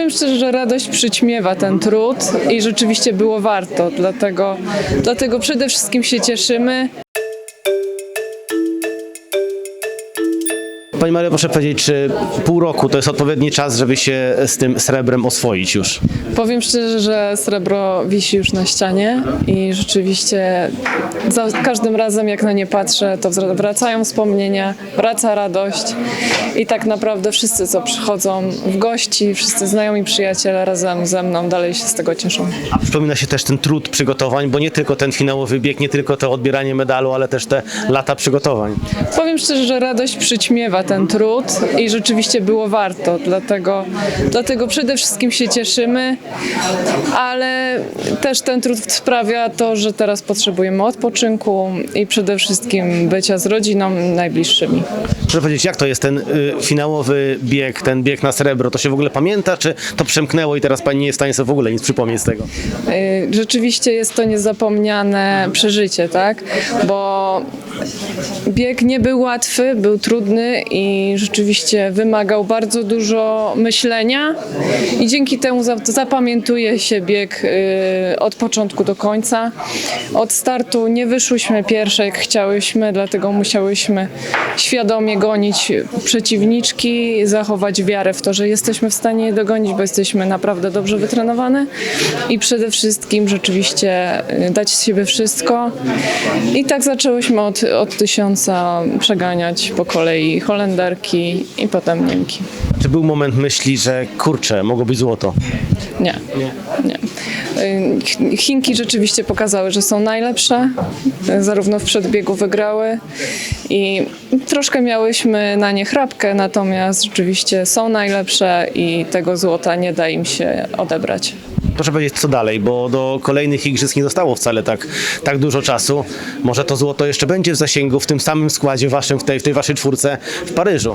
Powiem szczerze, że radość przyćmiewa ten trud i rzeczywiście było warto, dlatego, dlatego przede wszystkim się cieszymy. Pani Mario, proszę powiedzieć, czy pół roku to jest odpowiedni czas, żeby się z tym srebrem oswoić już? Powiem szczerze, że srebro wisi już na ścianie i rzeczywiście za każdym razem jak na nie patrzę, to wr- wracają wspomnienia, wraca radość i tak naprawdę wszyscy, co przychodzą w gości, wszyscy znajomi przyjaciele razem ze mną dalej się z tego cieszą. A przypomina się też ten trud przygotowań, bo nie tylko ten finałowy bieg, nie tylko to odbieranie medalu, ale też te lata przygotowań. Powiem szczerze, że radość przyćmiewa ten trud i rzeczywiście było warto, dlatego, dlatego przede wszystkim się cieszymy, ale też ten trud sprawia to, że teraz potrzebujemy odpoczynku i przede wszystkim bycia z rodziną najbliższymi. Proszę powiedzieć, jak to jest ten y, finałowy bieg, ten bieg na srebro? To się w ogóle pamięta, czy to przemknęło i teraz pani nie jest w stanie sobie w ogóle nic przypomnieć z tego? Y, Rzeczywiście jest to niezapomniane przeżycie, tak? Bo bieg nie był łatwy, był trudny i rzeczywiście wymagał bardzo dużo myślenia i dzięki temu za- zapamiętuje się bieg y, od początku do końca. Od startu nie wyszłyśmy pierwsze jak chciałyśmy, dlatego musiałyśmy świadomie gonić przeciwniczki, zachować wiarę w to, że jesteśmy w stanie je dogonić, bo jesteśmy naprawdę dobrze wytrenowane i przede wszystkim rzeczywiście y, dać z siebie wszystko. I tak zaczęłyśmy od, od tysiąca przeganiać po kolei Holenderki i potem Niemki. Czy był moment myśli, że kurczę, mogło być złoto? Nie, nie. Ch- Chinki rzeczywiście pokazały, że są najlepsze, zarówno w przedbiegu wygrały i troszkę miałyśmy na nie chrapkę, natomiast rzeczywiście są najlepsze i tego złota nie da im się odebrać. Proszę powiedzieć, co dalej, bo do kolejnych igrzysk nie zostało wcale tak, tak dużo czasu. Może to złoto jeszcze będzie w zasięgu w tym samym składzie waszym, w tej, w tej waszej czwórce w Paryżu.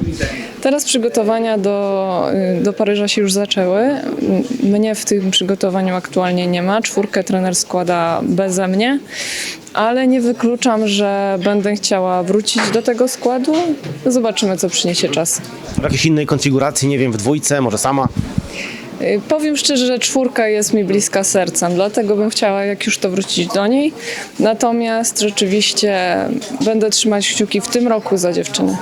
Teraz przygotowania do, y, do Paryża się już zaczęły. Mnie w tym przygotowaniu aktualnie nie ma. Czwórkę trener składa beze mnie, ale nie wykluczam, że będę chciała wrócić do tego składu. Zobaczymy, co przyniesie czas. W jakiejś innej konfiguracji, nie wiem, w dwójce, może sama? Y, Powiem szczerze, że czwórka jest mi bliska sercem, dlatego bym chciała jak już to wrócić do niej. Natomiast rzeczywiście będę trzymać kciuki w tym roku za dziewczyny.